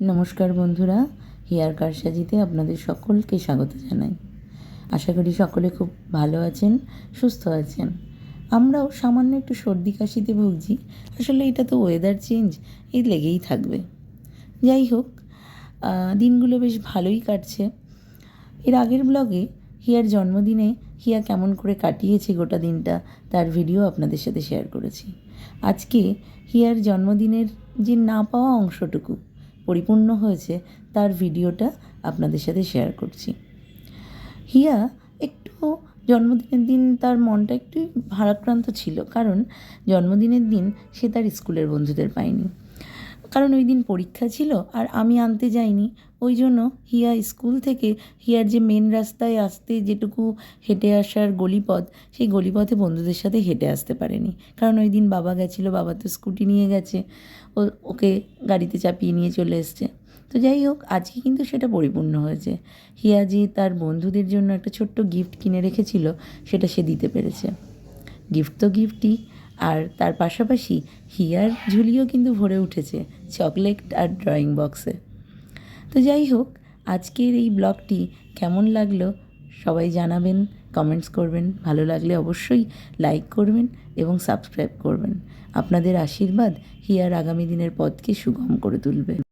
নমস্কার বন্ধুরা, হেয়ার কারসাজিতে আপনাদের সকলকে স্বাগত জানাই। আশা করি সকলে খুব ভালো আছেন, সুস্থ আছেন। আমরাও সামান্য একটু সর্দি কাশিতে ভুগছি, আসলে এটা তো ওয়েদার চেঞ্জ এই লেগেই থাকবে। যাই হোক দিনগুলো বেশ ভালোই কাটছে। এর আগের ব্লগে হিয়ার জন্মদিনে হিয়া কেমন করে কাটিয়েছে গোটা দিনটা, তার ভিডিও আপনাদের সাথে শেয়ার করেছি। আজকে হিয়ার জন্মদিনের যে না পাওয়া অংশটুকু পরিপূর্ণ হয়েছে, তার ভিডিওটা আপনাদের সাথে শেয়ার করছি। হিয়া একটু জন্মদিনের দিন তার মনটা একটু ভারাক্রান্ত ছিল, কারণ জন্মদিনের দিন সে তার স্কুলের বন্ধুদের পায়নি। কারণ ওই দিন পরীক্ষা ছিল আর আমি আনতে যাইনি। ওই জন্য হিয়া স্কুল থেকে হিয়ার যে মেন রাস্তায় আসতে যেটুকু হেঁটে আসার গলিপথ, সেই গলিপথে বন্ধুদের সাথে হেঁটে আসতে পারেনি। কারণ ওই দিন বাবা গেছিল, বাবা তো স্কুটি নিয়ে গেছে। ও, ওকে গাড়িতে চাপিয়ে নিয়ে চলে এসছে। তো যাই হোক, আজকে কিন্তু সেটা পরিপূর্ণ হয়েছে। হিয়া যে তার বন্ধুদের জন্য একটা ছোট্ট গিফট কিনে রেখেছিল, সেটা সে দিতে পেরেছে। গিফট তো গিফটই আর তার পাশাপাশি হিয়ার ঝুলিও কিন্তু ভরে উঠেছে চকলেট আর ড্রয়িং বক্সে। তো যাই হোক, আজকের এই ব্লগটি কেমন লাগল সবাই জানাবেন, কমেন্টস করবেন। ভালো লাগলে অবশ্যই লাইক করবেন এবং সাবস্ক্রাইব করবেন। আপনাদের আশীর্বাদ হিয়ার আগামী দিনের পথকে সুগম করে তুলবে।